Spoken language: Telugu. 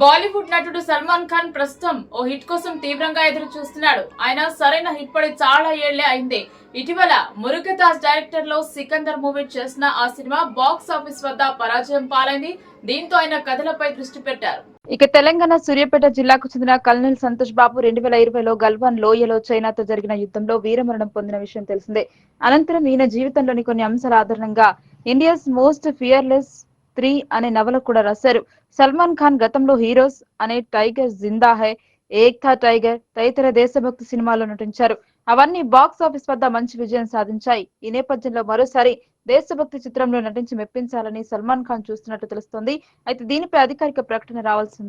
బాలీవుడ్ నటుడు సల్మాన్ ఖాన్ ప్రస్తుతం ఓ హిట్ కోసం తీవ్రంగా ఎదురు చూస్తున్నాడు ఆయన సరైన హిట్ పడి చాలా ఏళ్ళే అయింది. ఇటీవల మురుగదాస్ డైరెక్టర్లో సికందర్ మూవీ చేసిన ఆ సినిమా బాక్స్ ఆఫీస్ వద్ద పరాజయం పాలైంది. దీంతో ఆయన కథలపై దృష్టి పెట్టారు. ఇక తెలంగాణ సూర్యాపేట జిల్లాకు చెందిన కల్నల్ సంతోష్ బాబు రెండు వేల ఇరవైలో గల్వాన్ లోయలో చైనాతో జరిగిన యుద్ధంలో వీరమరణం పొందిన విషయం తెలిసిందే. అనంతరం ఈయన జీవితంలోని కొన్ని అంశాల ఆధారంగా ఇండియాస్ మోస్ట్ ఫియర్లెస్ త్రీ అనే నవల కూడా రాశారు. సల్మాన్ ఖాన్ గతంలో హీరోస్ అనే టైగర్ జిందా హై ఏక్తా టైగర్ తదితర దేశభక్తి సినిమాల్లో నటించారు. అవన్నీ బాక్స్ ఆఫీస్ వద్ద మంచి విజయం సాధించాయి. ఈ నేపథ్యంలో మరోసారి దేశభక్తి చిత్రంలో నటించి మెప్పించాలని సల్మాన్ ఖాన్ చూస్తున్నట్టు తెలుస్తోంది. అయితే దీనిపై అధికారిక ప్రకటన రావాల్సింది.